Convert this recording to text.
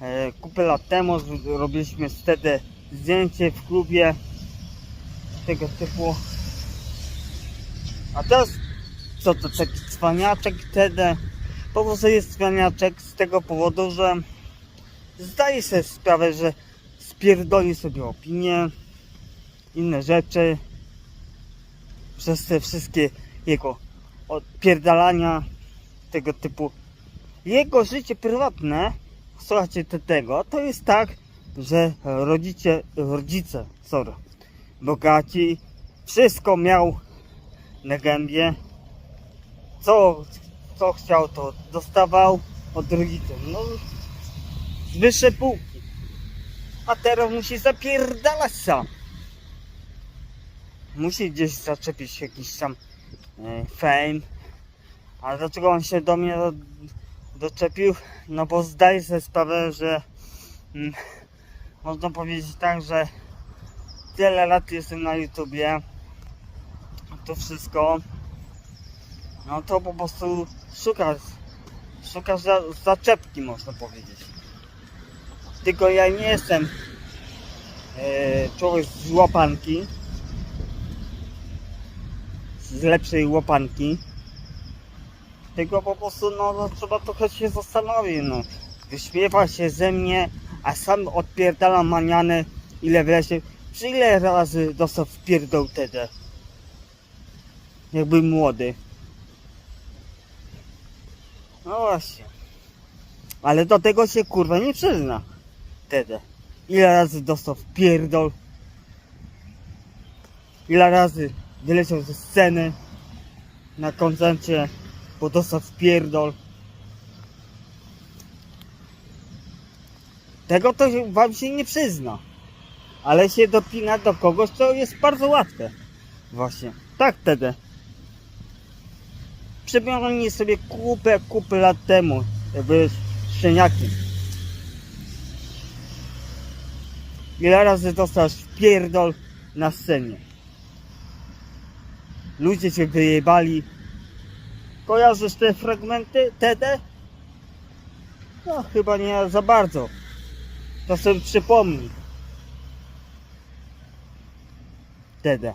E, kupę lat temu robiliśmy wtedy zdjęcie w klubie tego typu. A teraz co to taki cwaniaczek wtedy? Po prostu jest cwaniaczek z tego powodu, że zdaje sobie sprawę, że spierdoli sobie opinię, inne rzeczy przez te wszystkie jego odpierdalania tego typu. Jego życie prywatne, słuchajcie te- tego, to jest tak, że rodzice, rodzice, sorry, bogaci, wszystko miał na gębie, co, co chciał to dostawał od rodziców, no z wyższej półki. A teraz musi zapierdalać sam. Musi gdzieś zaczepić jakiś tam e, fame. A dlaczego on się do mnie doczepił? No bo zdaje sobie sprawę, że mm, można powiedzieć tak, że tyle lat jestem na YouTubie. To wszystko. No to po prostu szuka, szuka za, zaczepki można powiedzieć. Tylko ja nie jestem e, człowiek z łapanki. Z lepszej łapanki. Tylko po prostu no, no trzeba trochę się zastanowić. No. Wyśmiewa się ze mnie, a sam odpierdala maniany ile wlezie. Czy ile razy dostał w pierdol wtedy? Jakby młody. No właśnie. Ale do tego się kurwa nie przyzna. Wtedy. Ile razy dostał pierdol? Ile razy wyleciał ze sceny na koncercie, bo dostał w pierdol? Tego to wam się nie przyzna. Ale się dopina do kogoś, to jest bardzo łatwe. Właśnie. Tak wtedy. Przypomnij sobie kupę, kupę lat temu, jak byłeś szczeniakiem. Ile razy dostałeś w pierdol na scenie? Ludzie cię wyjebali. Kojarzysz te fragmenty TD? No chyba nie za bardzo. To sobie przypomnij. TD.